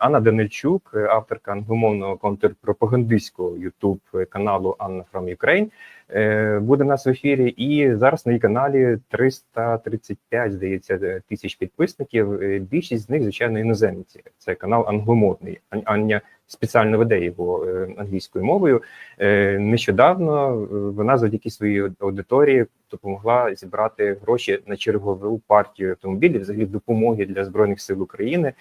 Анна Данильчук, авторка англомовного контрпропагандистського ютуб каналу Анна from Ukraine, е, буде в нас в ефірі. І зараз на її каналі 335, здається, тисяч підписників. Е, Більшість з них, звичайно, іноземці. Це канал англомовний. Ан- Аня спеціально веде його е, англійською мовою. Е, Нещодавно е, вона завдяки своїй аудиторії допомогла зібрати гроші на чергову партію автомобілів, взагалі допомоги для збройних сил України.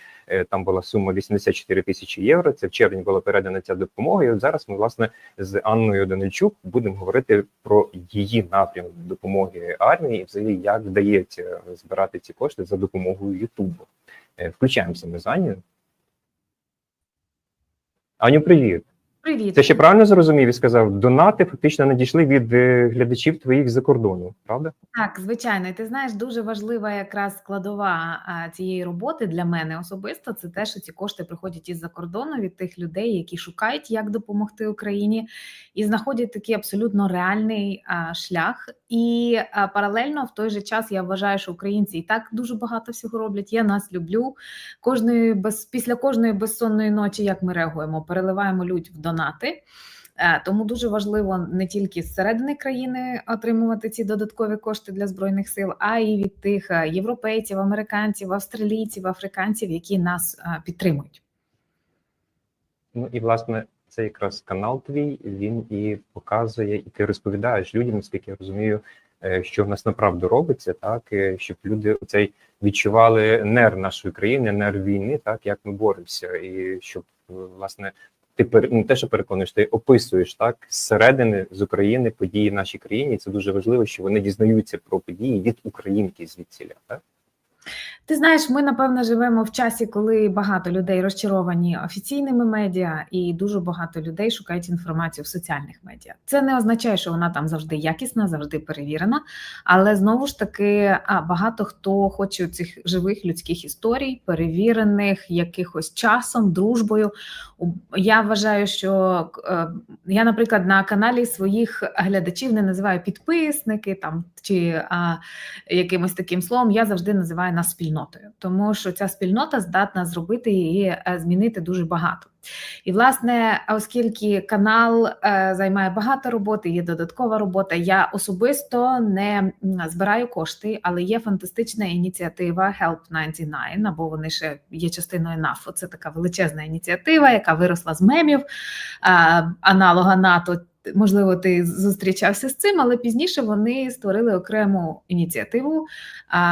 Там була сума 84 тисячі євро. Це в червні була передана ця допомога. І от зараз ми власне з Анною Данильчук будемо говорити про її напрямок допомоги армії, і взагалі як вдається збирати ці кошти за допомогою Ютубу. Включаємося ми з Анею. Аню, привіт. Привіт. Це ще правильно зрозумів і сказав, донати фактично надійшли від е, глядачів твоїх за кордону, правда? Так, звичайно, і ти знаєш, дуже важлива якраз складова цієї роботи для мене особисто. Це те, що ці кошти приходять із-за кордону від тих людей, які шукають, як допомогти Україні, і знаходять такий абсолютно реальний шлях. І паралельно в той же час я вважаю, що українці і так дуже багато всього роблять. Я нас люблю. Кожної без після кожної безсонної ночі, як ми реагуємо, переливаємо людь в донати. Е, Тому дуже важливо не тільки з середини країни отримувати ці додаткові кошти для збройних сил, а й від тих е, європейців, американців, австралійців, африканців, які нас е, підтримують. Ну і власне це якраз канал твій. Він і показує, і ти розповідаєш людям, наскільки я розумію, що в нас направду робиться, так щоб люди цей відчували нерв нашої країни, нерв війни, так як ми боремося, і щоб власне. Ти пер- не те, що переконуєш, ти описуєш так зсередини з України події в нашій країні. І Це дуже важливо, що вони дізнаються про події від українки звідсіля. Так Ти знаєш, ми напевно живемо в часі, коли багато людей розчаровані офіційними медіа, і дуже багато людей шукають інформацію в соціальних медіа. Це не означає, що вона там завжди якісна, завжди перевірена. Але знову ж таки, а, багато хто хоче цих живих людських історій, перевірених якихось часом, дружбою. Я вважаю, що е, я, наприклад, на каналі своїх глядачів не називаю підписники там чи а, якимось таким словом, я завжди називаю нас спільнотою, тому що ця спільнота здатна зробити і е, змінити дуже багато. І, власне, оскільки канал е, займає багато роботи, є додаткова робота, я особисто не збираю кошти, але є фантастична ініціатива Help 99, або вони ще є частиною НАФО. Це така величезна ініціатива, яка виросла з мемів, аналога НАТО. Можливо, ти зустрічався з цим, але пізніше вони створили окрему ініціативу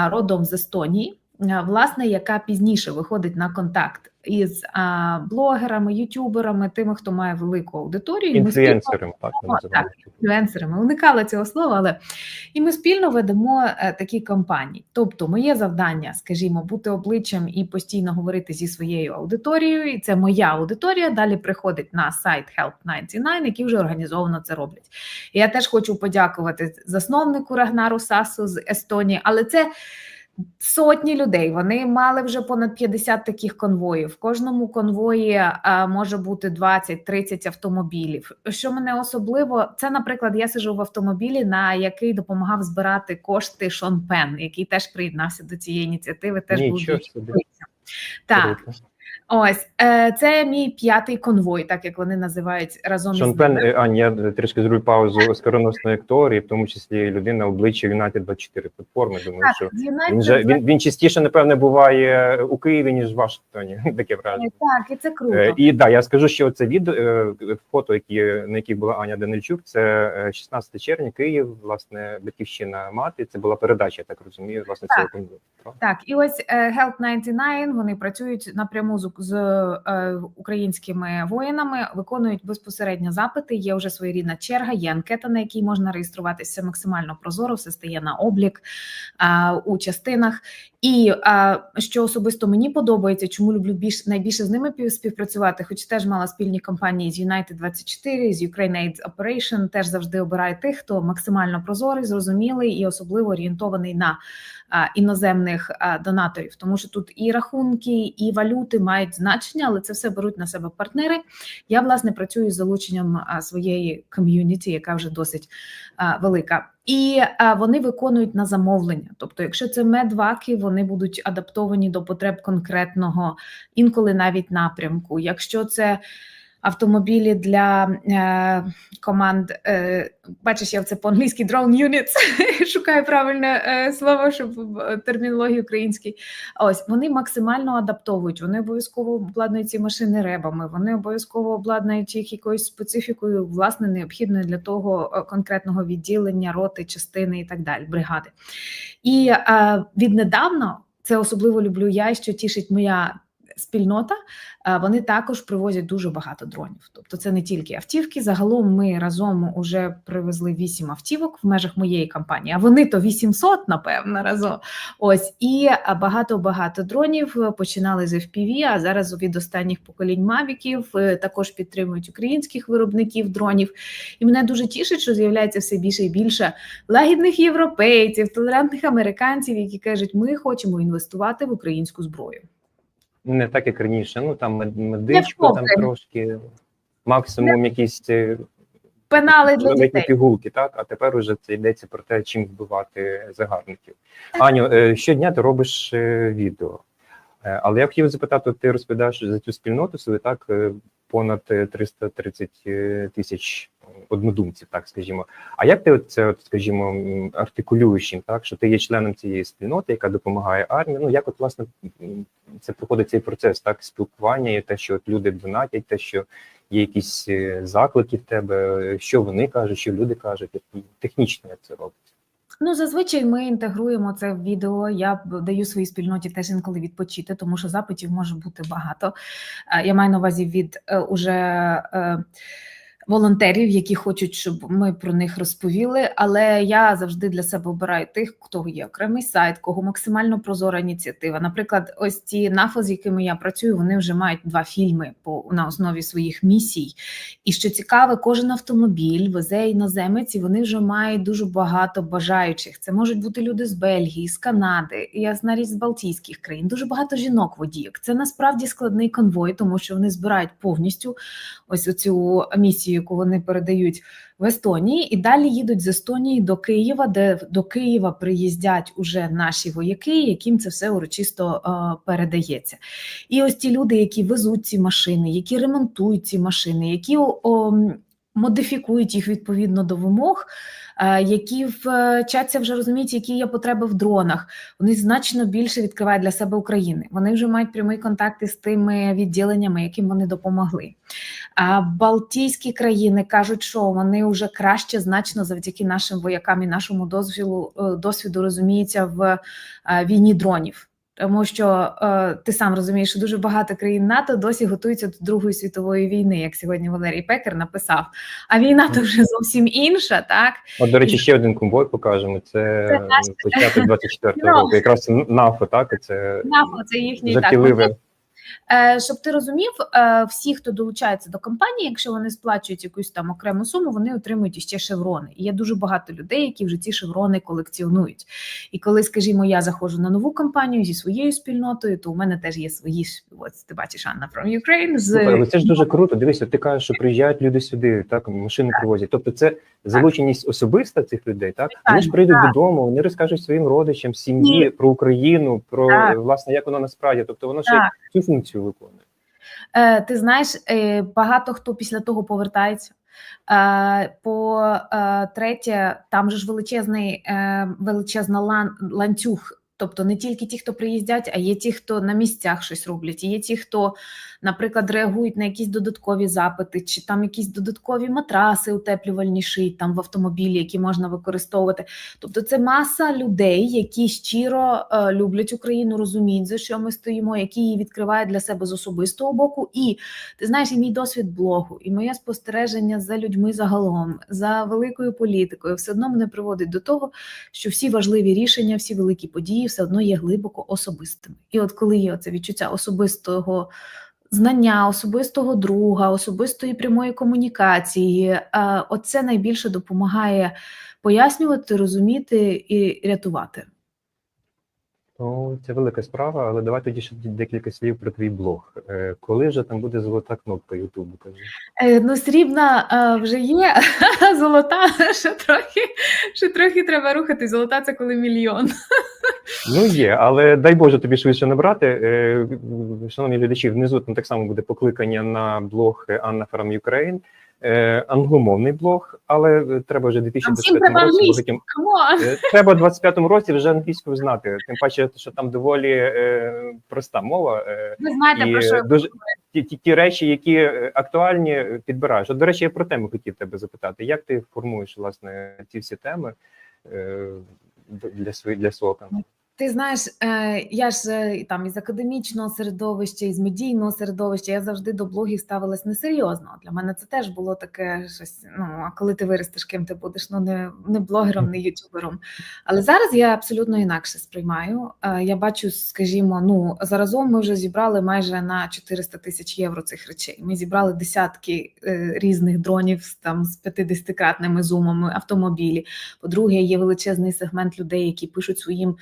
родом з Естонії, власне, яка пізніше виходить на контакт із а, блогерами, ютуберами, тими, хто має велику аудиторію. І ми інфлюенсером, так ми інфлюенсерами. Уникала цього слова, але і ми спільно ведемо е, такі кампанії. Тобто, моє завдання, скажімо, бути обличчям і постійно говорити зі своєю аудиторією. І це моя аудиторія. Далі приходить на сайт Help 99, які вже організовано це роблять. І я теж хочу подякувати засновнику Рагнару Сасу з Естонії, але це. Сотні людей вони мали вже понад 50 таких конвоїв. В кожному конвої а, може бути 20-30 автомобілів. Що мене особливо, це, наприклад, я сижу в автомобілі, на який допомагав збирати кошти Шон Пен, який теж приєднався до цієї ініціативи. Теж Нічого був собі. так. Круто. Ось е, це мій п'ятий конвой, так як вони називають разом Шон із Пен, ними. е, Ань, я трішки зроблю паузу оскароносний актор, і в тому числі людина обличчя United 24 платформи. Думаю, Так, що він же він, він частіше, напевне, буває у Києві, ніж в Вашингтоні. Таке враження. Так, і це круто. Е, І да, я скажу, що це відео е, фото, які на яких була Аня Данильчук, це е, 16 червня, Київ, власне, батьківщина мати. Це була передача, я так розумію, власне, цього конвою. Так, і ось е, Help 99, вони працюють напряму з, з е, українськими воїнами, виконують безпосередньо запити. Є вже своєрідна черга, є анкета, на якій можна реєструватися максимально прозоро, все стає на облік е, у частинах. І е, що особисто мені подобається, чому люблю більш найбільше з ними пів- співпрацювати, хоч теж мала спільні кампанії з United 24 з Ukraine Aid Operation, теж завжди обирає тих, хто максимально прозорий, зрозумілий і особливо орієнтований на іноземних донаторів, тому що тут і рахунки, і валюти мають значення, але це все беруть на себе партнери. Я власне працюю з залученням своєї ком'юніті, яка вже досить велика. І вони виконують на замовлення. Тобто, якщо це медваки, вони будуть адаптовані до потреб конкретного, інколи навіть напрямку. Якщо це автомобілі для е, команд, е, бачиш, я це по-англійськи drone units, шукаю правильне е, слово, щоб е, термінологію українській. Ось вони максимально адаптовують. Вони обов'язково обладнують ці машини ребами. Вони обов'язково обладнують їх якоюсь специфікою, власне, необхідною для того е, конкретного відділення, роти, частини і так далі, бригади. І е, віднедавна це особливо люблю я, що тішить моя. Спільнота вони також привозять дуже багато дронів. Тобто, це не тільки автівки. Загалом ми разом уже привезли 8 автівок в межах моєї компанії. А вони то 800, напевно, разом. Ось і багато багато дронів е, починали з FPV, а зараз від останніх поколінь мавіків е, також підтримують українських виробників дронів. І мене дуже тішить, що з'являється все більше і більше лагідних європейців, толерантних американців, які кажуть, ми хочемо інвестувати в українську зброю. Не так, як раніше. Ну там мед- медичку, там трошки, максимум якісь е, Пенали для дітей. пігулки, так? А тепер уже це йдеться про те, чим вбивати загарбників. Аню, е, щодня ти робиш е, відео. Але я хотів запитати, ти розповідаєш за цю спільноту свою, так, понад е, 330 е, тисяч однодумців, так скажімо. А як ти це, от, скажімо, м, артикулюєш їм, так, що ти є членом цієї спільноти, яка допомагає армії? Ну, як от, власне, це проходить цей процес, так, спілкування, і те, що от люди донатять, те, що є якісь е, заклики в тебе, е, що вони кажуть, що люди кажуть, технічно як це робиться. Ну, зазвичай ми інтегруємо це в відео. Я даю своїй спільноті теж інколи відпочити, тому що запитів може бути багато. Е, Я маю на увазі від е, уже е, волонтерів, які хочуть, щоб ми про них розповіли. Але я завжди для себе обираю тих, хто є окремий сайт, кого максимально прозора ініціатива. Наприклад, ось ті нафо, з якими я працюю, вони вже мають два фільми по на основі своїх місій. І що цікаве, кожен автомобіль везе іноземець, і вони вже мають дуже багато бажаючих. Це можуть бути люди з Бельгії, з Канади, ясна річ з Балтійських країн. Дуже багато жінок водійок. Це насправді складний конвой, тому що вони збирають повністю ось цю місію, яку вони передають в Естонії, і далі їдуть з Естонії до Києва, де до Києва приїздять уже наші вояки, яким це все урочисто е, передається. І ось ті люди, які везуть ці машини, які ремонтують ці машини, які о, модифікують їх відповідно до вимог, які вчаться вже розуміти, які є потреби в дронах. Вони значно більше відкривають для себе України. Вони вже мають прямі контакти з тими відділеннями, яким вони допомогли. А Балтійські країни кажуть, що вони вже краще значно завдяки нашим воякам і нашому дозвілу е, досвіду розуміються в е, війні дронів. Тому що е, ти сам розумієш, що дуже багато країн НАТО досі готуються до Другої світової війни, як сьогодні Валерій Пекер написав. А війна то вже зовсім інша, так От, до речі, ще один конвой покажемо. Це, Це початок 24-го Ну. року. Якраз НАФО, так, це НАФО це їхній так. Е, Щоб ти розумів, е, всі, хто долучається до кампанії, якщо вони сплачують якусь там окрему суму, вони отримують іще шеврони. І є дуже багато людей, які вже ці шеврони колекціонують. І коли, скажімо, я заходжу на нову кампанію зі своєю спільнотою, то у мене теж є свої ось ти бачиш Анна from Ukraine з але це ж дуже круто. Дивися, ти кажеш, що приїжджають люди сюди, так машини привозять. Тобто, це залученість особиста цих людей. Так вони ж прийдуть так. додому, вони розкажуть своїм родичам, сім'ї Ні. про Україну, про Так. власне як воно насправді. Тобто воно ще цю функцію виконує. Е, Ти знаєш, е, багато хто після того повертається. Е, По е, третє, там же ж величезний е, величезна лан, ланцюг. Тобто не тільки ті, хто приїздять, а є ті, хто на місцях щось роблять. Є ті, хто, наприклад, реагують на якісь додаткові запити, чи там якісь додаткові матраси утеплювальні шиють там в автомобілі, які можна використовувати. Тобто, це маса людей, які щиро е, люблять Україну, розуміють, за що ми стоїмо, які її відкривають для себе з особистого боку. І ти знаєш, і мій досвід блогу, і моє спостереження за людьми загалом, за великою політикою, все одно мене приводить до того, що всі важливі рішення, всі великі події все одно є глибоко особистими. І от коли є це відчуття особистого. Знання особистого друга, особистої прямої комунікації, е, оце найбільше допомагає пояснювати, розуміти і рятувати. Ну, це велика справа, але давай тоді ще декілька слів про твій блог. Е, Коли вже там буде золота кнопка Ютубу? Кажи. Е, Ну, срібна е, вже є, золота ще трохи, ще трохи треба рухати. Золота це коли мільйон. Ну є, але дай Боже тобі швидше набрати. Шановні глядачі, внизу там так само буде покликання на блог Анна From Ukraine. Е, Англомовний блог, але треба вже в Там всім 2025 році великим Е, Треба в 25-му році вже англійською знати. Тим паче, що там доволі е, проста мова. Е, Ви знаєте, і про що дуже ті, ті, ті речі, які е, актуальні, е, підбираєш. От, до речі, я про тему хотів тебе запитати. Як ти формуєш власне ці всі теми е, для свої для свого каналу? Ти знаєш, е, я ж е, там із академічного середовища, із медійного середовища, я завжди до блогів ставилась несерйозно. Для мене це теж було таке щось. Ну а коли ти виростеш, ким ти будеш? Ну не, не блогером, не ютубером. Але зараз я абсолютно інакше сприймаю. Е, Я бачу, скажімо, ну заразом ми вже зібрали майже на 400 тисяч євро цих речей. Ми зібрали десятки різних дронів там з 50-кратними зумами, автомобілі. По-друге, є величезний сегмент людей, які пишуть своїм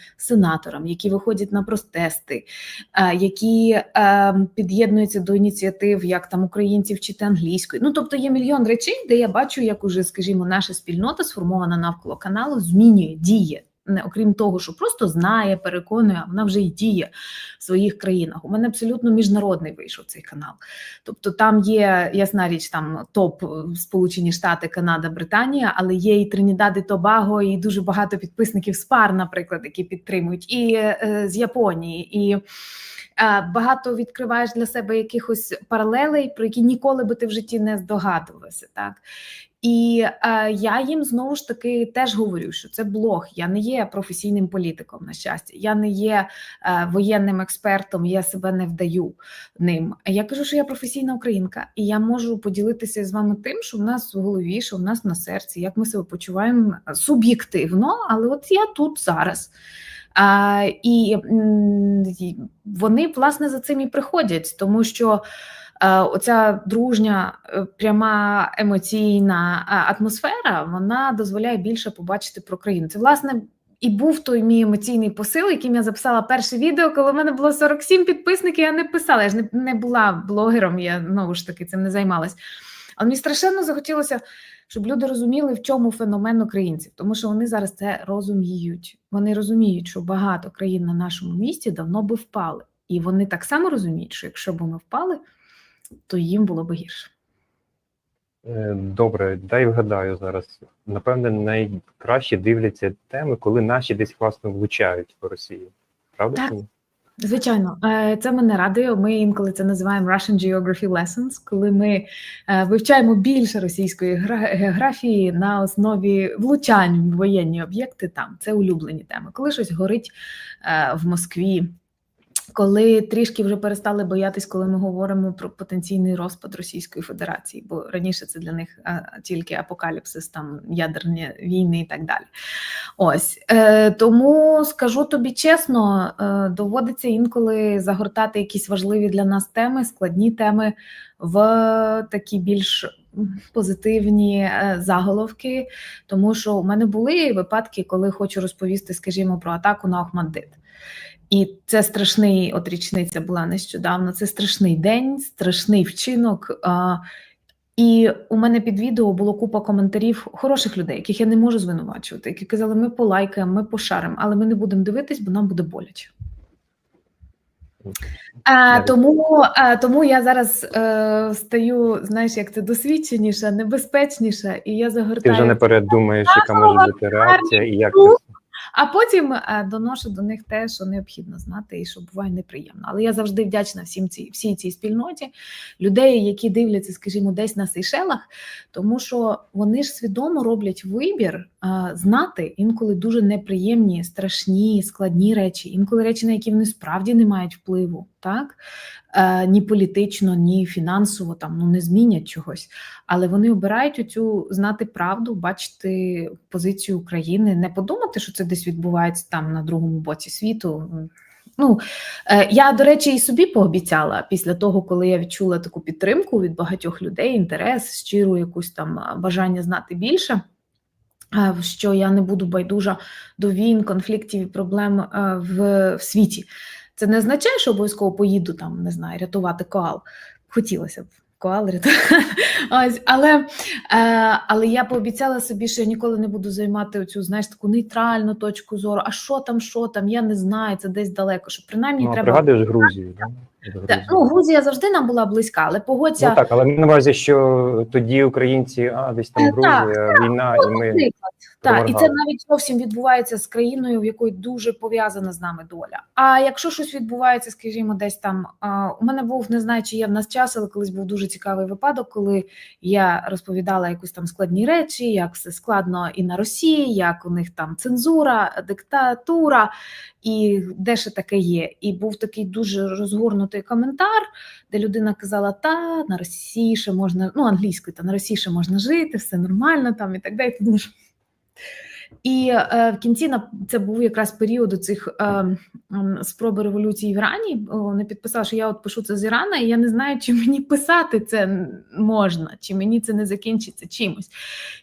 синаторам, які виходять на протести, е, які е, під'єднуються до ініціатив, як там українці вчити англійською. Ну тобто є мільйон речей, де я бачу, як уже, скажімо, наша спільнота сформована навколо каналу, змінює, діє. Не окрім того, що просто знає, переконує, а вона вже й діє в своїх країнах. У мене абсолютно міжнародний вийшов цей канал. Тобто там є ясна річ, там топ е, Сполучені Штати, Канада, Британія, але є і Тринідад і Тобаго, і дуже багато підписників з пар, наприклад, які підтримують, і е, з Японії, і е, багато відкриваєш для себе якихось паралелей, про які ніколи би ти в житті не здогадувався. Так і е, я їм знову ж таки теж говорю, що це блог. Я не є професійним політиком, на щастя, я не є е, воєнним експертом, я себе не вдаю ним. Я кажу, що я професійна українка, і я можу поділитися з вами тим, що в нас в голові, що в нас на серці, як ми себе почуваємо суб'єктивно, але от я тут зараз. А, і і вони власне за цим і приходять, тому що е, оця дружня, е, пряма емоційна е, атмосфера вона дозволяє більше побачити про країну. Це власне. І був той мій емоційний посил, яким я записала перше відео, коли в мене було 47 підписників. Я не писала, я ж не, не була блогером, я знову ж таки цим не займалась. Але мені страшенно захотілося, щоб люди розуміли, в чому феномен українців, тому що вони зараз це розуміють. Вони розуміють, що багато країн на нашому місті давно би впали, і вони так само розуміють, що якщо б ми впали, то їм було б гірше. Е, Добре, дай вгадаю зараз. Напевне, найкраще дивляться теми, коли наші десь власне влучають по Росії. Правда? Так. Звичайно, е, це мене радує. Ми інколи це називаємо Russian Geography Lessons, коли ми е, вивчаємо більше російської географії на основі влучань в воєнні об'єкти. Там це улюблені теми. Коли щось горить в Москві, коли трішки вже перестали боятись, коли ми говоримо про потенційний розпад Російської Федерації, бо раніше це для них тільки апокаліпсис, там ядерні війни і так далі. Ось е, тому скажу тобі чесно, е, доводиться інколи загортати якісь важливі для нас теми, складні теми в такі більш позитивні е, заголовки. Тому що у мене були випадки, коли хочу розповісти, скажімо, про атаку на Охмаддит. І це страшний, от річниця була нещодавно. Це страшний день, страшний вчинок. А, і у мене під відео було купа коментарів хороших людей, яких я не можу звинувачувати, які казали, ми полайкаємо, ми пошаримо, але ми не будемо дивитись, бо нам буде боляче. А, тому, а, тому я зараз е, стаю, знаєш, як це досвідченіша, небезпечніша, і я Ти вже наперед думаєш, яка може бути реакція і як це. А потім е, доношу до них те, що необхідно знати, і що буває неприємно. Але я завжди вдячна всім цій всій цій спільноті людей, які дивляться, скажімо, десь на Сейшелах, тому що вони ж свідомо роблять вибір знати інколи дуже неприємні, страшні, складні речі, інколи речі, на які вони справді не мають впливу, так е, ні політично, ні фінансово там ну не змінять чогось. Але вони обирають оцю знати правду, бачити позицію України, не подумати, що це десь відбувається там на другому боці світу. Ну е, я до речі, і собі пообіцяла після того, коли я відчула таку підтримку від багатьох людей, інтерес, щиру якусь там бажання знати більше. Е, що я не буду байдужа до війн, конфліктів і проблем е, в, в світі. Це не означає, що обов'язково поїду там, не знаю, рятувати коал. Хотілося б коал. Ось, але, е, але я пообіцяла собі, що я ніколи не буду займати оцю, знаєш, таку нейтральну точку зору. А що там, що там, я не знаю, це десь далеко. Що принаймні Ну, треба. пригадуєш Грузію, да? Та, ну, Грузія завжди нам була близька, але погодься. Ну так, але на увазі, що тоді українці, а десь там Е, так, Грузія, війна, і ми так, і це навіть зовсім відбувається з країною, в якої дуже пов'язана з нами доля. А якщо щось відбувається, скажімо, десь там а, у мене був не знаю, чи є в нас час, але колись був дуже цікавий випадок, коли я розповідала якісь там складні речі, як все складно і на Росії, як у них там цензура, диктатура, і де ще таке є. І був такий дуже розгорнутий коментар, де людина казала: та на Росії ще можна, ну англійською, та на Росії ще можна жити, все нормально там і так далі. Ти думаєш, і е, в кінці на це був якраз період цих е, е, спроби революції в Ірані. Вони підписали, що я от пишу це з Ірана, і я не знаю, чи мені писати це можна, чи мені це не закінчиться чимось.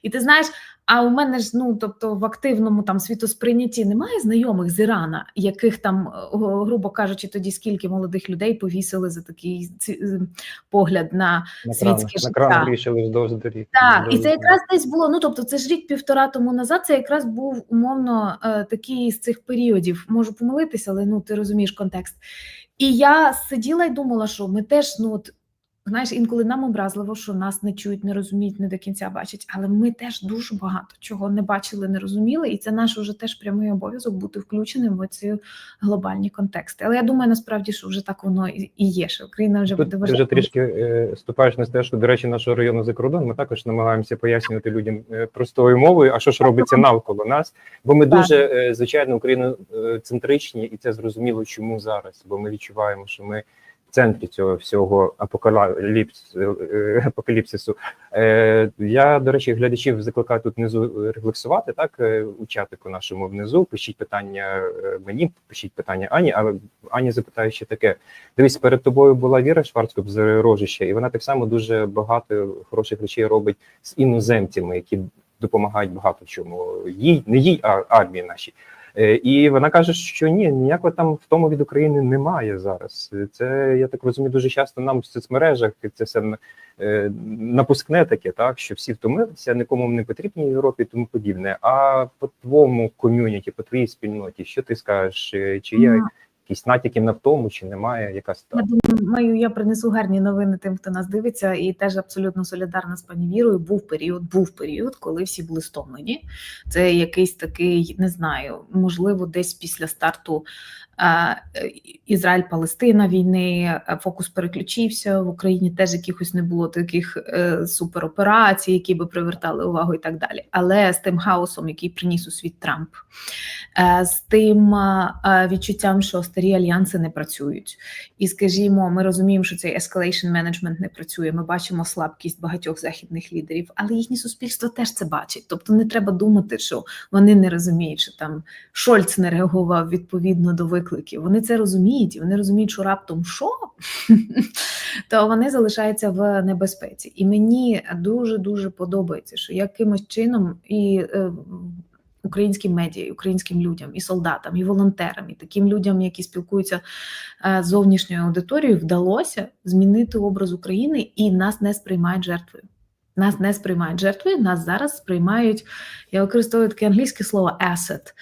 І ти знаєш, а у мене ж ну тобто в активному там світосприйнятті немає знайомих з Ірана, яких там, е, грубо кажучи, тоді скільки молодих людей повісили за такий ці- е, погляд на на світське життя. вздовж доріг. так, і це якраз десь було. Ну тобто, це ж рік півтора тому назад. Це якраз був умовно е, такий з цих періодів. Можу помилитися, але ну ти розумієш контекст. І я сиділа і думала, що ми теж, ну от знаєш, інколи нам образливо, що нас не чують, не розуміють, не до кінця бачать. Але ми теж дуже багато чого не бачили, не розуміли, і це наш уже теж прямий обов'язок бути включеним в ці глобальні контексти. Але я думаю, насправді, що вже так воно і є. Що Україна вже Тут буде ти вже трішки е, ступаєш на стежку, до речі, нашого району за кордон. Ми також намагаємося пояснювати людям е, простою мовою, а що ж робиться навколо нас. Бо ми Так. дуже, е, звичайно, україноцентричні, і це зрозуміло, чому зараз. Бо ми відчуваємо, що ми центрі цього всього апокаліпс, е, апокаліпсису. Е, Я, до речі, глядачів закликаю тут внизу рефлексувати, так, е, у чатику нашому внизу. Пишіть питання е, мені, пишіть питання Ані, але Аня запитає ще таке. Дивись, перед тобою була Віра Шварцкоп з Рожища, і вона так само дуже багато хороших речей робить з іноземцями, які допомагають багато чому їй, не їй, а армії нашій. Е, І вона каже, що ні, ніякого там в тому від України немає зараз. Це я так розумію, дуже часто нам в соцмережах це все е, напускне таке, так що всі втомилися, нікому не потрібні Європі, і тому подібне. А по твоєму ком'юніті, по твоїй спільноті, що ти скажеш? Е, Чи є якісь натяки на втому, чи немає якась Я думаю, я принесу гарні новини тим, хто нас дивиться, і теж абсолютно солідарна з пані Вірою. Був період, був період, коли всі були стомлені. Це якийсь такий, не знаю, можливо, десь після старту е, Ізраїль-Палестина війни е, фокус переключився в Україні. Теж якихось не було таких е, супероперацій, які би привертали увагу і так далі. Але з тим хаосом, який приніс у світ Трамп, з тим відчуттям, що старі альянси не працюють. І скажімо, ми розуміємо, що цей escalation management не працює. Ми бачимо слабкість багатьох західних лідерів, але їхнє суспільство теж це бачить. Тобто не треба думати, що вони не розуміють, що там Шольц не реагував відповідно до викликів. Вони це розуміють, і вони розуміють, що раптом що, то вони залишаються в небезпеці. І мені дуже дуже подобається, що якимось чином і. Українським медіа, українським людям, і солдатам, і волонтерам, і таким людям, які спілкуються е, з зовнішньою аудиторією, вдалося змінити образ України, і нас не сприймають жертвою. Нас не сприймають жертвою, нас зараз сприймають. Я використовую таке англійське слово asset.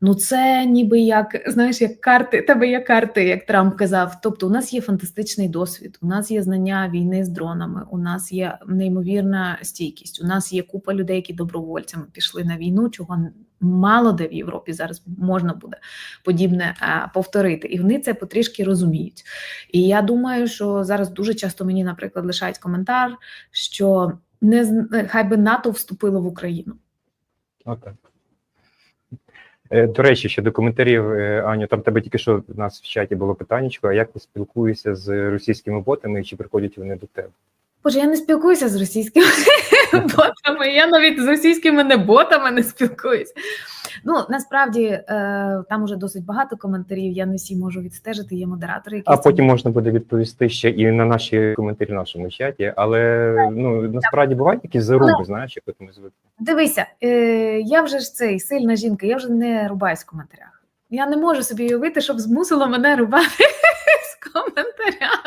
Ну, це ніби як знаєш, як карти, тебе є карти, як Трамп казав. Тобто, у нас є фантастичний досвід, у нас є знання війни з дронами, у нас є неймовірна стійкість. У нас є купа людей, які добровольцями пішли на війну, чого мало де в Європі зараз можна буде подібне е, повторити, і вони це потрішки розуміють. І я думаю, що зараз дуже часто мені, наприклад, лишають коментар, що не з- хай би НАТО вступило в Україну. Отак. Е, До речі, щодо коментарів, е, Аню, там тебе тільки що в нас в чаті було питання, а як ти спілкуєшся з російськими ботами, чи приходять вони до тебе? Боже, я не спілкуюся з російськими ботами. Я навіть з російськими не ботами не спілкуюся. Ну насправді е, там уже досить багато коментарів. Я не всі можу відстежити. Є модератори, які А цим потім можна буде відповісти ще і на наші коментарі в нашому чаті. Але ну насправді бувають якісь заруби, знаєш, як ми звикли. Дивися, е, я вже ж цей сильна жінка, я вже не рубаюсь в коментарях. Я не можу собі уявити, щоб змусило мене рубати в коментарях.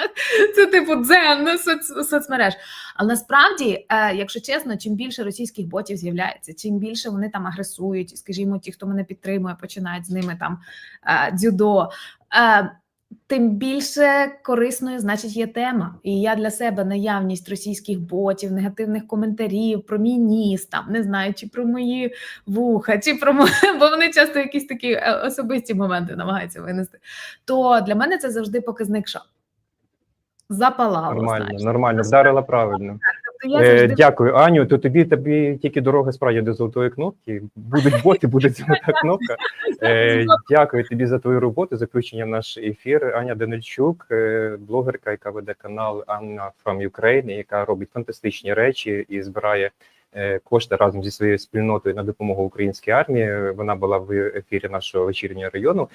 Це типу дзен соц, соцмереж. Але насправді, е, якщо чесно, чим більше російських ботів з'являється, чим більше вони там агресують, скажімо, ті, хто мене підтримує, починають з ними там е, дзюдо. Тим більше корисною, значить, є тема. І я для себе наявність російських ботів, негативних коментарів про мій ніс, там не знаю, чи про мої вуха, чи про мо- бо вони часто якісь такі е, особисті моменти намагаються винести. То для мене це завжди показник, що запалало. Нормально, знаєш. нормально, вдарила правильно. Я Е, завжди дякую, Аню. То тобі тобі тільки дорога справді до золотої кнопки. Будуть боти, буде золота кнопка. Е, дякую тобі за твою роботу, за включення в наш ефір. Аня Данильчук, е, блогерка, яка веде канал Анна from Ukraine, яка робить фантастичні речі і збирає кошти разом зі своєю спільнотою на допомогу українській армії. Вона була в ефірі нашого вечірнього району.